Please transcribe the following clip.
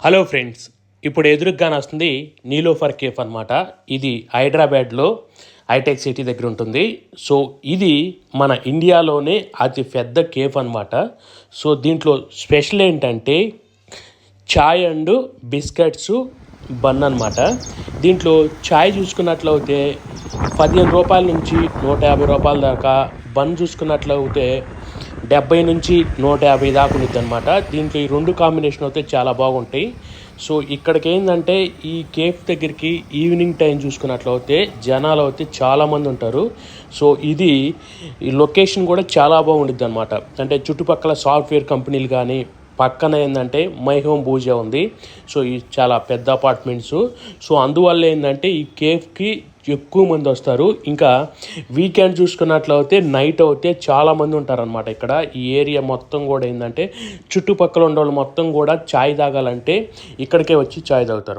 Hello friends ఇప్పుడు ఎదురుగ్గానే వస్తుంది Niloufer cafe అనమాట ఇది హైదరాబాద్లో హైటెక్ సిటీ దగ్గర ఉంటుంది. సో ఇది మన ఇండియాలోనే అతి పెద్ద కేఫ్ అనమాట సో దీంట్లో స్పెషల్ ఏంటంటే చాయ్ అండ్ బిస్కెట్స్ బన్ అనమాట దీంట్లో చాయ్ చూసుకున్నట్లయితే పదిహేను రూపాయల నుంచి నూట యాభై రూపాయల దాకా బన్ చూసుకున్నట్లయితే డెబ్బై నుంచి నూట యాభై దాకా ఉంటుంది అనమాట దీంట్లో ఈ రెండు కాంబినేషన్ అయితే చాలా బాగుంటాయి. సో ఇక్కడికి ఏంటంటే ఈ కేఫ్ దగ్గరికి ఈవినింగ్ టైం చూసుకున్నట్లయితే జనాలు అయితే చాలామంది ఉంటారు. సో ఇది ఈ లొకేషన్ కూడా చాలా బాగుంటుంది అనమాట అంటే చుట్టుపక్కల సాఫ్ట్వేర్ కంపెనీలు కానీ పక్కన ఏంటంటే మై హోమ్ పూజ ఉంది. సో ఈ చాలా పెద్ద అపార్ట్మెంట్స్. సో అందువల్ల ఏంటంటే ఈ కేఫ్కి ఎక్కువ మంది వస్తారు. ఇంకా వీకెండ్ చూసుకున్నట్లయితే నైట్ అయితే చాలా మంది ఉంటారనమాట ఇక్కడ. ఈ ఏరియా మొత్తం కూడా ఏంటంటే చుట్టుపక్కల ఉన్న వాళ్ళు మొత్తం కూడా చాయ్ తాగాలంటే ఇక్కడికే వచ్చి చాయ్ తాగుతారు.